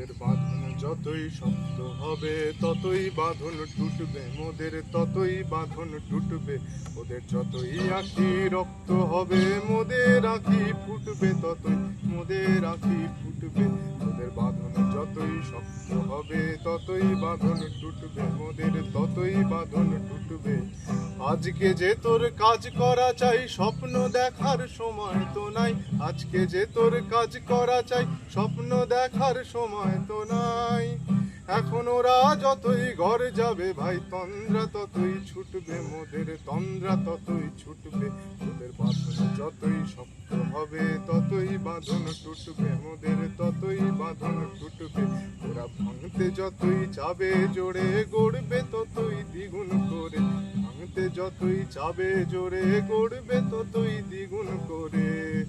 ওদের বাঁধন যতই শক্ত হবে, ততই বাঁধন টুটবে। মোদের ততই বাঁধন টুটবে। ওদের যতই আখি রক্ত হবে, মোদের আখি ফুটবে ততই। মোদের আখি ফুটবে। ওদের বাঁধন যতই শক্ত হবে, ততই বাঁধন টুটবে মোদের, ততই বাঁধন টুটবে। আজকে যে তোর কাজ করা চাই, স্বপ্ন দেখার সময় তো নাই। আজকে যে তোর কাজ করা চাই, স্বপ্ন দেখার সময় তো নাই। এখন ওরা যতই ঘরে যাবে ভাই, তন্দ্রা ততই ছুটবে মোদের, তন্দ্রা ততই ছুটবে। ওদের বাঁধন যতই শক্ত হবে, ততই বাঁধন টুটবে মোদের, ততই ভাঙতে যতই চাবে জোরে গড়বে ততই দ্বিগুণ করে। ভাঙতে যতই চাবে জোরে গড়বে ততই দ্বিগুণ করে।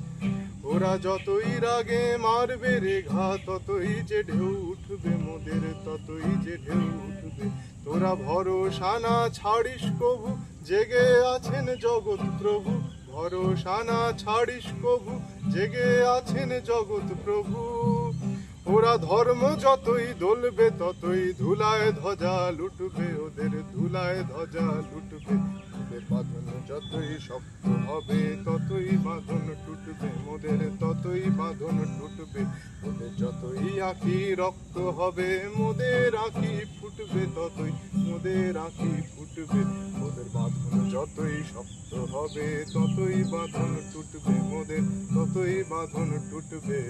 ওরা যতই রাগে মারবে রে ঘা, ততই যে ঢেউ উঠবে মোদের, ততই যে ঢেউ উঠবে। তোরা ভরসা না ছাড়িস কভু জেগে আছেন জগৎ প্রভু। ভরসা না ছাড়িস কভু জেগে আছেন জগৎ প্রভু। ওরা ধর্ম যতই দলবে, ততই ধুলায় ধ্বজা লুটবে, ওদের ধুলায় ধ্বজা লুটবে। ওদের বাঁধন যতই শক্ত হবে, ততই বাঁধন টুটবে। মোদের ততই বাঁধন টুটবে। ওদের যতই আঁকি রক্ত হবে মোদের আঁকি ফুটবে ততই। মোদের আঁখি ফুটবে। ওদের বাঁধন যতই শক্ত হবে, ততই বাঁধন টুটবে। মোদের ততই বাঁধন টুটবে।